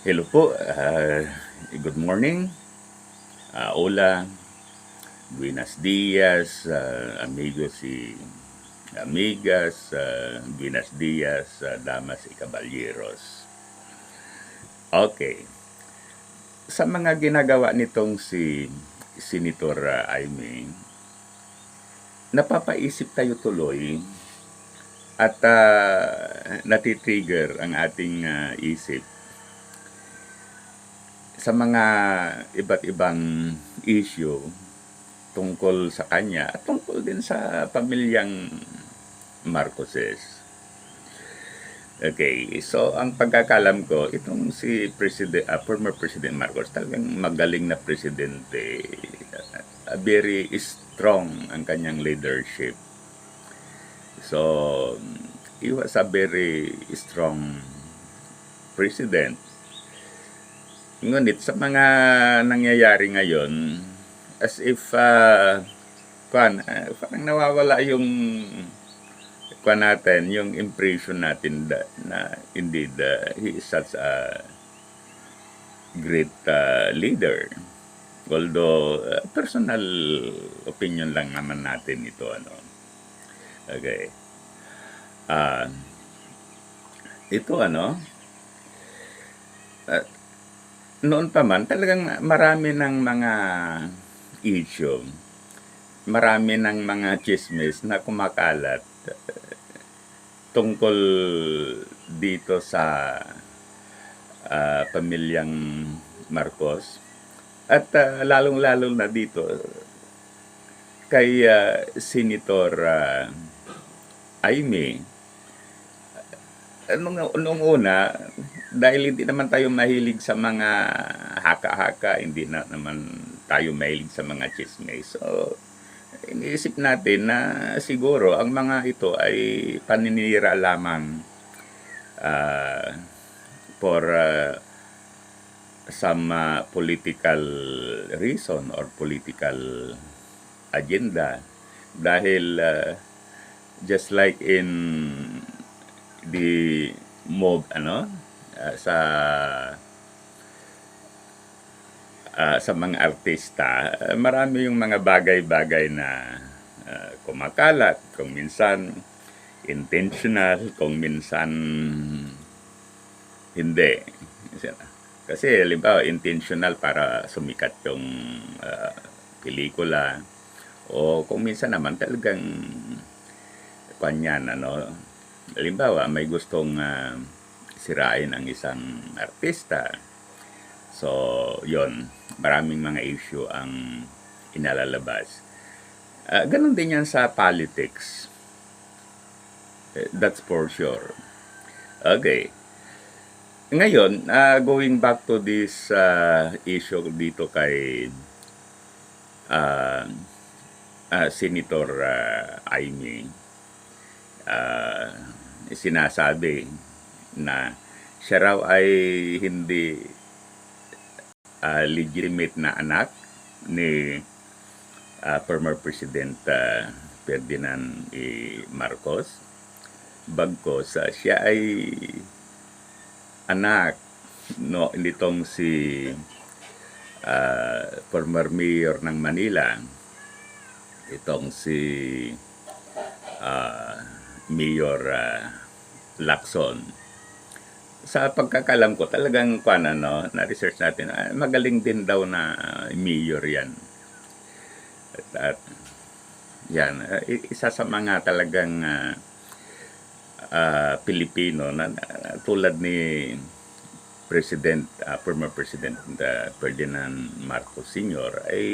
Hello po, ah, good morning. Ah, hola, buenos dias, ah, amigos y amigas, ah, buenos dias, ah, damas y caballeros. Okay. Sa mga ginagawa nitong si Senator ah, Aimee, napapaisip tayo tuloy at uh, natitrigger ang ating ah, isip sa mga iba't ibang issue tungkol sa kanya at tungkol din sa pamilyang Marcoses. Okay, so ang pagkakalam ko, itong si President, ah, former President Marcos, talagang magaling na presidente. Ah, very strong ang kanyang leadership. So, he was a very strong president. Ngunit sa mga nangyayari ngayon, as if, uh, kwan, ah, parang nawawala yung kwan natin, yung impression natin da, na indeed uh, he is such a great uh, leader. Although, uh, personal opinion lang naman natin ito, ano. Okay. Ah, ito, ano, ah, noon pa man, talagang marami ng mga issue, marami ng mga chismis na kumakalat eh, tungkol dito sa ah, pamilyang Marcos. At ah, lalong-lalo na dito kay ah, Senator ah, Aimee nung, nung una, dahil hindi naman tayo mahilig sa mga haka-haka, hindi na naman tayo mahilig sa mga chismes. So, iniisip natin na siguro ang mga ito ay paninira lamang ah, for ah, some ah, political reason or political agenda. Dahil ah, just like in the mob ano ah, sa ah, sa mga artista ah, marami yung mga bagay-bagay na ah, kumakalat kung minsan intentional kung minsan hindi. Kasi halimbawa intentional para sumikat yung ah, pelikula. O kung minsan naman talagang kanyan ano halimbawa may gustong ah, sirain ang isang artista. So yon maraming mga issue ang inalalabas. Ah, ganun din yan sa politics. Eh, that's for sure. Okay. Ngayon ah, going back to this ah, issue dito kay ah, ah, Senator ah, Aimee ah, sinasabi na siya raw ay hindi ah, legitimate na anak ni ah, former President ah, Ferdinand E. Marcos. Bagkos ah, siya ay anak no nitong si ah, former mayor ng Manila itong si ah, Mayor ah, Lacson. Sa pagkakalam ko, talagang kwan, ano, na-research natin, ah, magaling din daw na mayor yan. At, at yan, i- isa sa mga talagang ah, ah, Pilipino na, na- tulad ni President, ah, former President ah, Ferdinand Marcos Sr. ay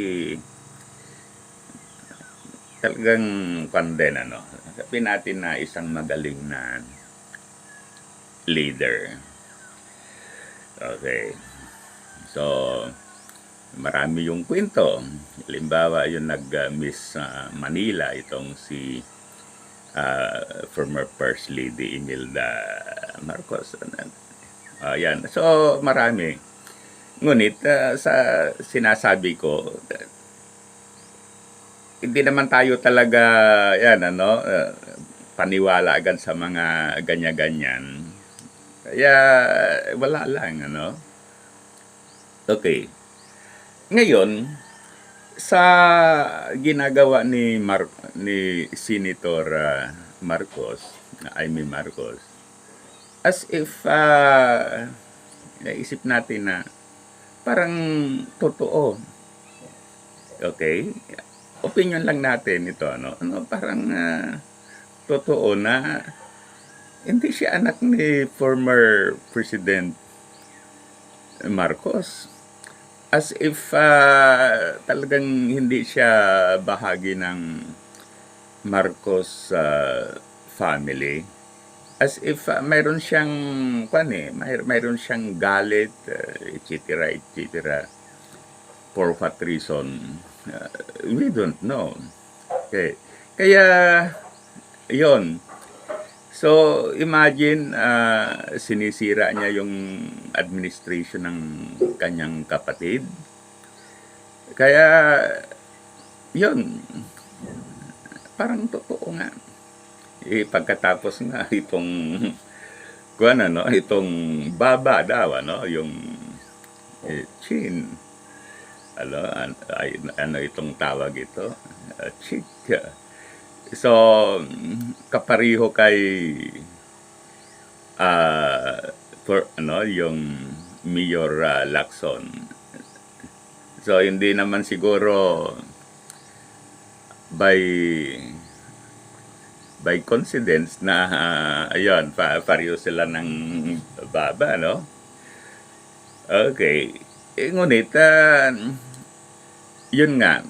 talagang kwan din, ano. Sabihin natin na isang magaling na leader. Okay. So, marami yung kwento. Halimbawa, yung nag-miss sa Manila, itong si ah, former First Lady Imelda Marcos. Ayan. So, marami. Ngunit, ah, sa sinasabi ko, hindi naman tayo talaga, yan, ano, ah, paniwala agad sa mga ganyan-ganyan. Kaya, wala lang, ano. Okay. Ngayon, sa ginagawa ni Mar ni Senator ah, Marcos, na Amy Marcos, as if ah, naisip natin na parang totoo. Okay? Opinion lang natin ito, ano? Ano, parang ah, totoo na hindi siya anak ni former President Marcos. As if ah, talagang hindi siya bahagi ng Marcos ah, family. As if ah, mayroon siyang, kwan eh, may, mayroon siyang galit, uh, etc., etc. For what reason? Ah, we don't know. Okay. Kaya, yon So, imagine, ah, sinisira niya yung administration ng kanyang kapatid. Kaya, yun, parang totoo nga. Eh, pagkatapos nga itong, kung ano, itong baba daw, ano, yung eh, chin, ano, an- ay, ano itong tawag ito? Uh, chick. So, kapariho kay ah for ano yung Mayor ah, Lacson. So hindi naman siguro by by coincidence na ah, ayun pa pareho sila ng baba no. Okay. Eh, ngunit ah, yun nga.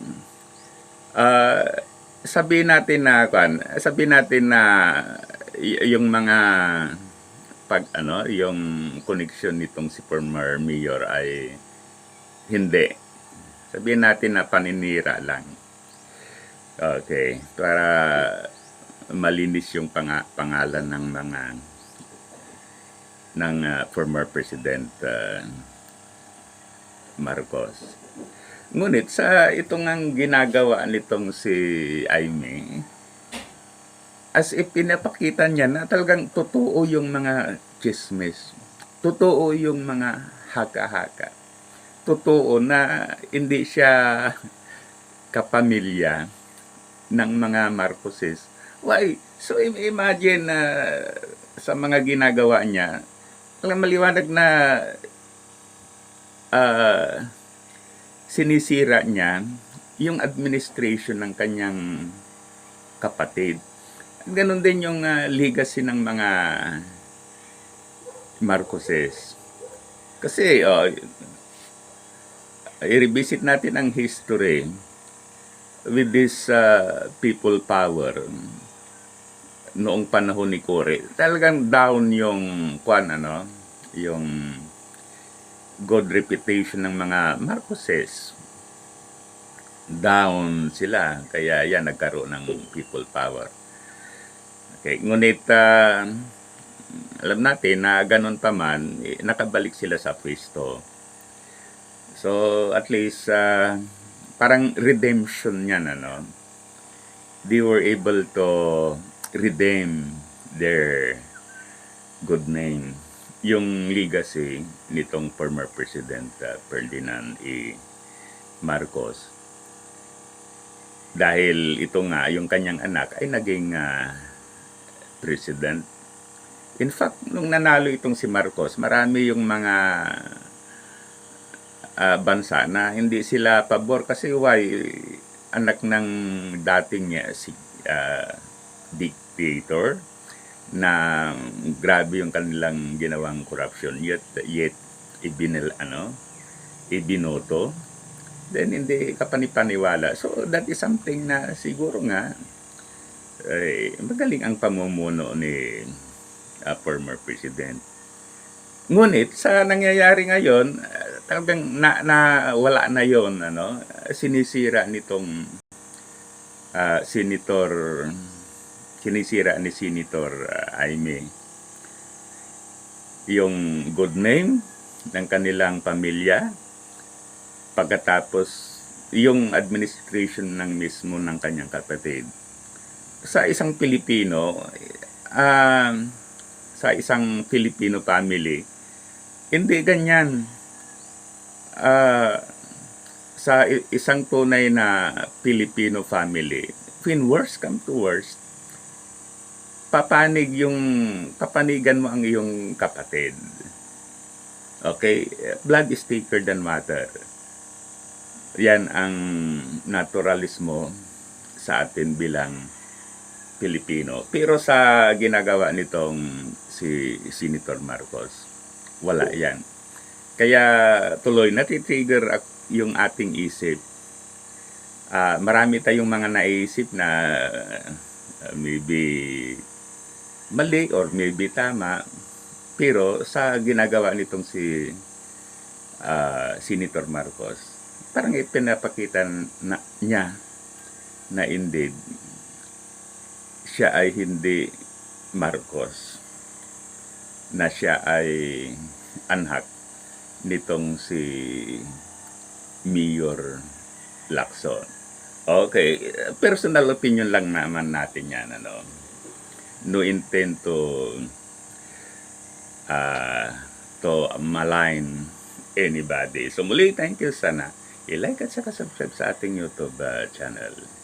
Ah sabihin natin na kan sabihin natin na yung mga pag ano yung connection nitong si former mayor ay hindi. Sabihin natin na paninira lang. Okay para malinis yung panga- pangalan ng mga ng ah, former president ah, Marcos Ngunit sa itong ang ginagawa nitong si Aimee, as if pinapakita niya na talagang totoo yung mga chismis. Totoo yung mga haka-haka. Totoo na hindi siya kapamilya ng mga Marcoses. Why? So im- imagine na sa mga ginagawa niya, talagang maliwanag na ah sinisira niya yung administration ng kanyang kapatid. Ganon din yung ah, legacy ng mga Marcoses. Kasi, oh, i-revisit natin ang history with this ah, people power noong panahon ni Kore. Talagang down yung kwan ano, yung good reputation ng mga Marcoses. Down sila. Kaya yan, nagkaroon ng people power. Okay. Ngunit, ah, alam natin na ganun pa man, eh, nakabalik sila sa pwesto. So, at least, ah, parang redemption yan, ano. They were able to redeem their good name yung legacy nitong former President uh, Ferdinand E. Marcos. Dahil ito nga, yung kanyang anak ay naging uh, president. In fact, nung nanalo itong si Marcos, marami yung mga uh, bansa na hindi sila pabor kasi why anak ng dating uh, si uh, dictator na grabe yung kanilang ginawang corruption. Yet yet ibinil ano ibinoto. Then hindi ka panipaniwala so that is something na siguro nga eh, magaling ang pamumuno ni uh, former president. Ngunit sa nangyayari ngayon uh, talagang na, na wala na yon ano. Sinisira nitong uh, senator sinisira ni Senator uh, yung good name ng kanilang pamilya pagkatapos yung administration ng mismo ng kanyang kapatid. Sa isang Pilipino uh, sa isang Filipino family hindi ganyan. Ah, sa isang tunay na Filipino family, when worst come to worst, papanig yung, papanigan mo ang iyong kapatid. Okay? Blood is thicker than water. Yan ang naturalismo sa atin bilang Pilipino. Pero sa ginagawa nitong si Senator Marcos, wala yan. Kaya tuloy natitrigger yung ating isip. Ah, marami tayong mga naisip na ah, maybe mali or maybe tama. Pero sa ginagawa nitong si ah, Senator Marcos, parang ipinapakita na, niya na indeed siya ay hindi Marcos na siya ay anak nitong si Mayor Lacson. Okay, personal opinion lang naman natin yan. Ano? No intent to uh, to malign anybody. So muli, thank you sana. I-like at saka subscribe sa ating YouTube uh, channel.